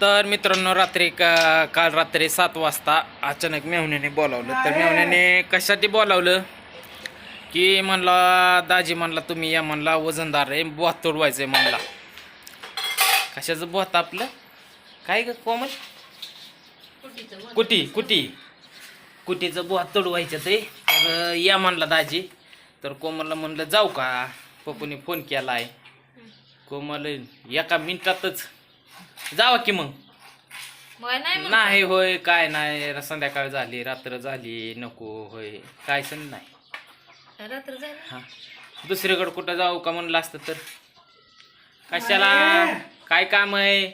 तर मित्रांनो रात्री का काल रात्री सात वाजता अचानक मेहुण्याने बोलावलं. तर मेहुण्याने कशासाठी बोलावलं? की म्हणला दाजी म्हणला तुम्ही या म्हणला वजनदार आहे बोहात तोडवायचं आहे म्हणला. कशाचं बोहात आपलं? काय ग कोमल? कुटी कुटी कुटीचं बोहात तोडवायचं ते? तर या म्हणला दाजी. तर कोमलला म्हणलं जाऊ का पप्पूने फोन केला आहे कोमल एका मिनिटातच जावा की मग. नाही म्हणत. नाही होय काय नाही र- संध्याकाळ झाली रात्र झाली नको होय काय सण नाही. रात्र झाली? हा. दुसरीकडे कुठं जाऊ का म्हणलं असतं तर? कशाला? काय काम आहे?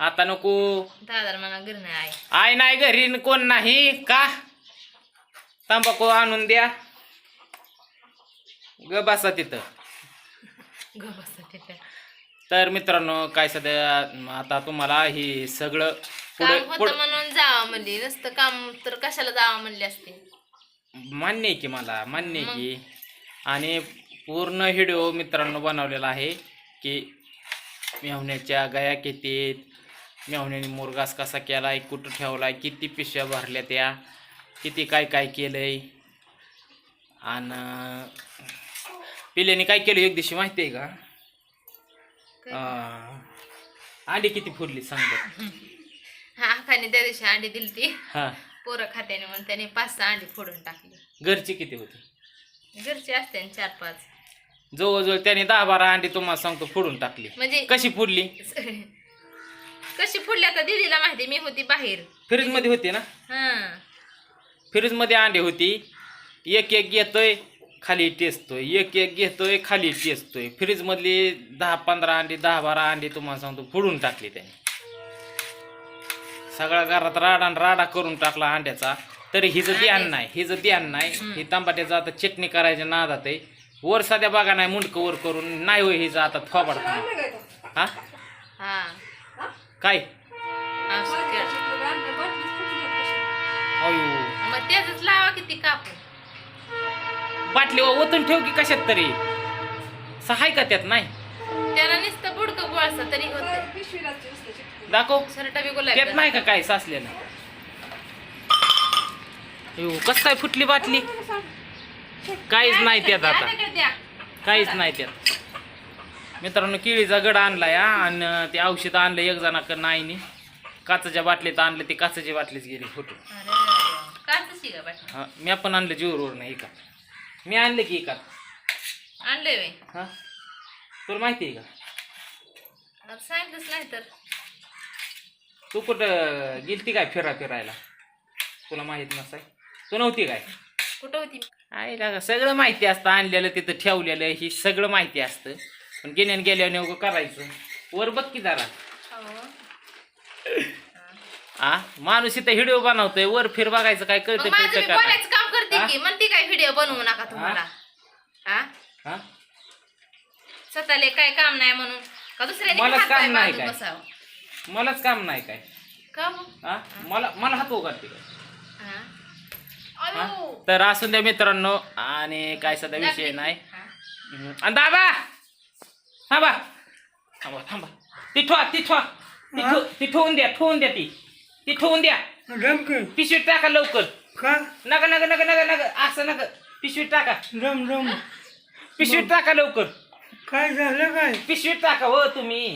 आता नको. दादा मला घरी नाही आहे आय नाही घरी न कोण नाही का? तंबाखू आणून द्या. ग बसा तिथं. ग बसा. तिथे तर मित्रांनो काय सध्या आता तुम्हाला हे सगळं पुढे काम पुढे होतं म्हणून जावं म्हणली. नसतं काम तर कशाला जावं म्हणली असते? मान्य आहे की मला मान्य आहे की. आणि पूर्ण व्हिडिओ मित्रांनो बनवलेला आहे की मेहुण्याच्या गया किती मेहुण्याने मुरगास कसा केलाय कुठं ठेवलाय किती पिशव्या भरल्या त्या किती काय काय केलंय. आणि पिल्याने काय केलं एक दिवशी माहिती आहे का? अंडी किती फुडली सांग बरं. हा खाने त्या दिवशी अंडी दिली ती. हा. पोरं खात्याने म्हणून त्याने पाच सहा अंडी फोडून टाकली. घरची किती होती? घरची असते ना चार पाच. जवळजवळ त्याने दहा बारा अंडी तुम्हाला सांगतो फोडून टाकली. म्हणजे कशी फुडली? कशी फोडली आता दिदीला माहिती मी होती बाहेर. फ्रीजमध्ये होती ना? हा. फ्रीजमध्ये अंडे होती. एक एक घेतोय. खाली टेचतोय एक एक घेतोय खाली टेचतोय. फ्रीज मधली दहा पंधरा अंडी दहा बारा अंडी तुम्हाला सांगतो फोडून टाकली त्याने. सगळ्या घरात राडा राडा करून टाकला अंड्याचा. तरी हिचं ध्यान नाही हिचं ध्यान नाही. ही तांबाट्याचं आता चटणी करायच्या नादात आहे. वर सध्या बघा नाही मुंडकं वर करून. नाही होय हिचं आता थोबाड. हा? काय. अयो. मग त्याच लावा किती कापून. बाटली ओतून ठेव की कशात तरी. सहाय का त्यात? नाही. त्याला नुसतं बुडकं बोळसा तरी होत दाखव. शर्ट बी त्यात नाही का काय साचलेलं? अयो कस काय फुटली बाटली? काहीच नाही त्यात आता. काहीच नाही त्यात. मित्रांनो केळीचा गड आणलाय हा, आणि ते औषध आणलं एक जणाकडनं आईने काचेच्या बाटलीत आणलं ते काचेची बाटलीच गेली फुटून. हा मी पण आणलं जीवरवर नाही का? मी आणलं की एका आणलंय बाई हा? तुला माहिती आहे का? आता सांगितलंच नाही तर. तू कुठं गेलती काय फिरा फिरायला? तुला माहीत नसाय. तू नव्हती काय? कुठं होती? आहे का सगळं माहिती असतं. आणलेलं तिथं ठेवलेलं ही सगळं माहिती असतं. पण गेल्याने गेल्यावर नेमकं करायचं. वर बघ की जरा. आ? माणूस इथं व्हिडिओ बनवतोय. वर फिर बघायचं काय मग कळतं माझं मी कळतं का बोलायचं काम की म्हणते काय व्हिडिओ बनवू नका तुम्हाला? हा? हा? स्वतःला काय काम नाही म्हणून. का दुसऱ्याने मला हात काम नाही बांधून काय. बसावं? मलाच काम नाही काय? का मग? हा? मला मला हात उघडते काय हा? हा? तर असून द्या मित्रांनो आणि काय सध्या विषय. नाही. हा. हम्म. आणि दाबा! थांबा! थांबा थांबा. ती ठेवा ती ठेवा. ती ठेव- ती ठेवून द्या ठेवून द्या ती. ती ठेवून द्या. रम के पिशवीत टाका लवकर. का? नका नका नका नका नका असं नका पिशवीत टाका. रम रम. पिशवीत टाका लवकर. काय झालं काय? पिशवीत टाका हो तुम्ही.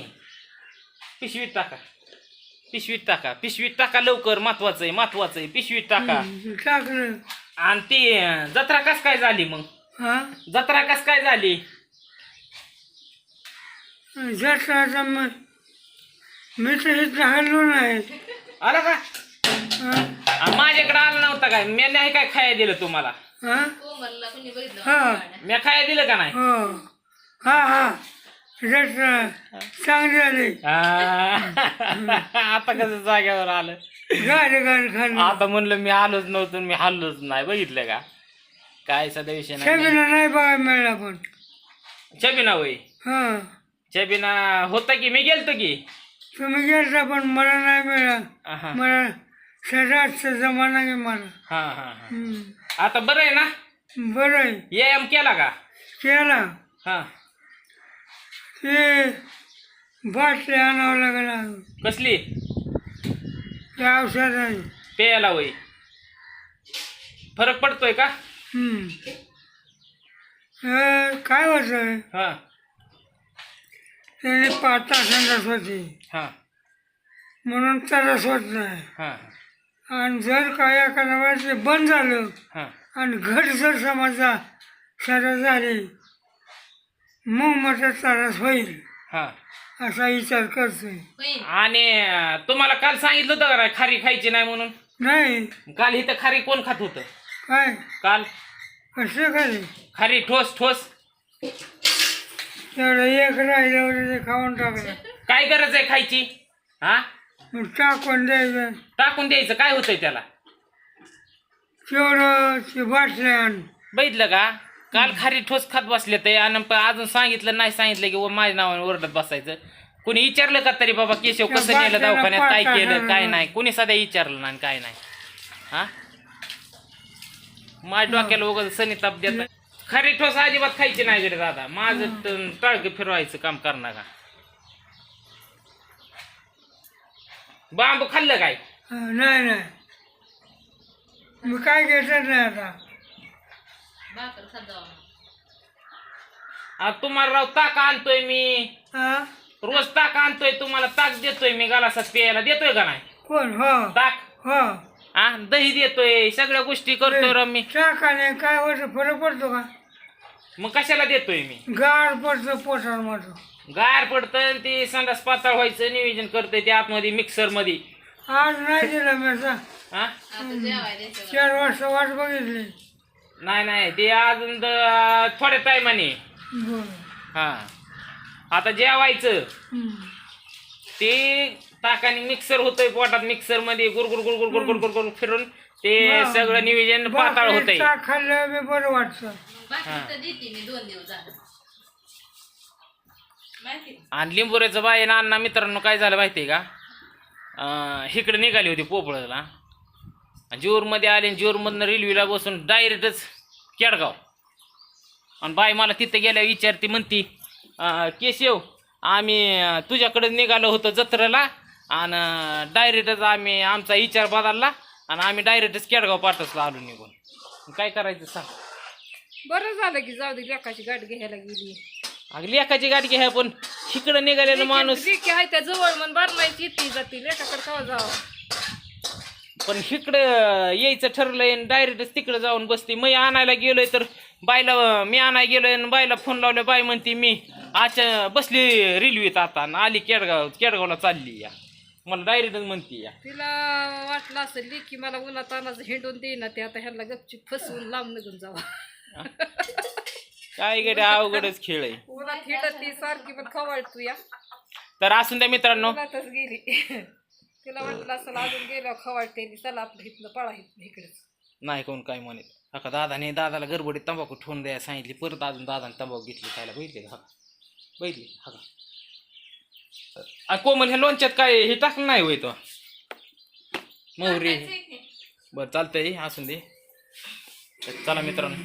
पिशवीत टाका. पिशवीत टाका. पिशवीत टाका लवकर. महत्वाचं आहे महत्वाचं आहे. पिशवीत टाका. टाकलं आणि ती जत्रा कस काय झाली मग? हा? जत्रा कस काय झाली? जत्राचा मग मी तर इथं हल्लो नाही. आला का? हा? माझ्याकडे नव्हता काय? मी नाही काय खाया दिलं तुम्हाला? हा? कोमलला कोणी बघितलं हा. मी खाया दिलं का नाही? हो. हा हा. चांगली झाली आ, आता कसं जाग्यावर आलं? गाडी गाडी खाल्ली आता म्हणलं मी आलोच नव्हतो मी हल्लोच नाही. बघितलं का? काय सध्या विषय नाही. नाही बघायला मिळाला पण. छबिना होय? हा. छबिना होता की? मी गेलतो की? तुम्ही गेलता पण मला नाही मिळाला. मला शरीराचा जमाना मला हा हा हम्म. आता बरं आहे ना? बरं आहे. व्यायाम केला का? केला. हा. ते बाटली आणावं लागेल कसली? त्या औषधाने प्यायला वय फरक पडतोय का? हम्म. काय होतं हा. त्याने पाच तासांदाच होते. हा. म्हणून तरस होत नाही. हा. आणि जर काय ते बंद झालं हा. आणि घट जर समजा सर झाली मग मोठा त्रास होईल. हा. असा विचार करतोय. आणि तुम्हाला काल सांगितलं होतं का खारी खायची नाही म्हणून? नाही. काल इथं खारी कोण खात होतं? काय? काल? कसं करे खारी ठोस ठोस. तेवढं एक राहिल्यावर ते खाऊन टाकलं. काय गरज आहे खायची? हा? मग टाकून द्यायचं. टाकून द्यायचं. काय होतंय त्याला? तेवढं बघितलं का? काल खारी ठोस खात बसले ते आणि प- अजून सांगितलं नाही सांगितलं की व माझ्या नावाने ओरडत बसायचं. कुणी विचारलं का तरी बाबा केशव कसं नेलं दवाखान्यात? काय केलं? काय. नाही. कुणी सध्या विचारलं नाही काय नाही. हा? माझ्या डोक्याला वगैरे सनी ताप देत खरी ठोस अजिबात खायची नाही गडे दादा. माझं टाळकं फिरवायचं काम करणार का? बांबू खाल्लं काय? हं, नाही नाही. मी काय घेतच नाही आता. भाकर आ, तुम्हाला राव ताक आणतोय मी. हा? रोज ताक आणतोय तुम्हाला ताक देतोय मी गालासात प्यायला. देतोय का नाही? कोण? हो. ताक? हो. हा दही देतोय सगळ्या गोष्टी करतोय राव मी टाकाने काय होतं फरक पडतो का? मग कशाला देतोय मी? गाड पडतो पोटावर माझं गार पडतं ते संडास पातळ व्हायचं नियोजन करतोय ते आतमध्ये मिक्सरमध्ये. आज नाही दिलं मी आता हा चार वाजता वाट बघितली. नाही नाही ते अजून द- थोड्या टायमाने. बरं. हा. आता जेवायचं. ते ताकाने मिक्सर होतोय पोटात मिक्सरमध्ये गुरगुर गुरगुर गुरगुर गुरगुर फिरून ते वा. सगळं नियोजन पाताळ भाकरी होतंय. ताक खाल्लं मी बरं वाटतं. बाकी तर देते मी दोन दिवस झालं. आणि लिंबोऱ्याचं बाई आणि अण्णा मित्रांनो काय झालं माहितीये का? अं, इकडे निघाली होती पोपळला. जीवरमध्ये आले आणि जीवरमधनं रेल्वेला बसून डायरेक्टच केडगाव. आणि बाई मला तिथं गेल्या विचारती म्हणती केशव आम्ही तुझ्याकडे निघालो होतो जत्रेला आणि डायरेक्टच आम्ही आमचा विचार बदलला आणि आम्ही डायरेक्टच केडगाव पाठसला आलो निघून. काय करायचं सांग. बरं झालं की जाऊ दे लेकाची गाठ घ्यायला गेली. अगं लेखाची गाडी घ्या पण. इकडं निघालेला माणूस. लेकी आहे त्या जवळ म्हणून बारमाईची येते जाते. लेकाकडे कवा जावं? पण इकडं यायचं ठरलंय डायरेक्टच तिकडं जाऊन बसते. मी आणायला गेलोय तर बायला मी आणायला गेलोय आणि बायला फोन लावले बाय म्हणते मी अच्छा बसली रेल्वेत आता आणि आली केडगाव केडगावला चालली या. मला डायरेक्टच म्हणते या. तिला वाटलं असं लेकी मला उन्हात तानाचं हिंडून देईना ते आता ह्याला गपचीप फसवून लांब निघून जावा. काय गडे अवघडच खेळ आहे. सारखी पण खवाळतो या. तर असून द्या मित्रांनो. उन्हातच गेली. तिला वाटलं असं अजून गेल्यावर खवाळते चला आपलं इथलं पळा इथलं इकडेच. नाही कोण काय म्हणत हका दादाने दादाला गडबडीत तंबाखू ठेवून द्यायला सांगितली. परत अजून दादाने तंबाखू घेतली खायला. बघितले का? बघितली? हा कोमल ह्या लोणच्यात काय हे टाकलं नाही होय तो? मोहरी? बरं चालतंय. असून दे. तर चला मित्रांनो.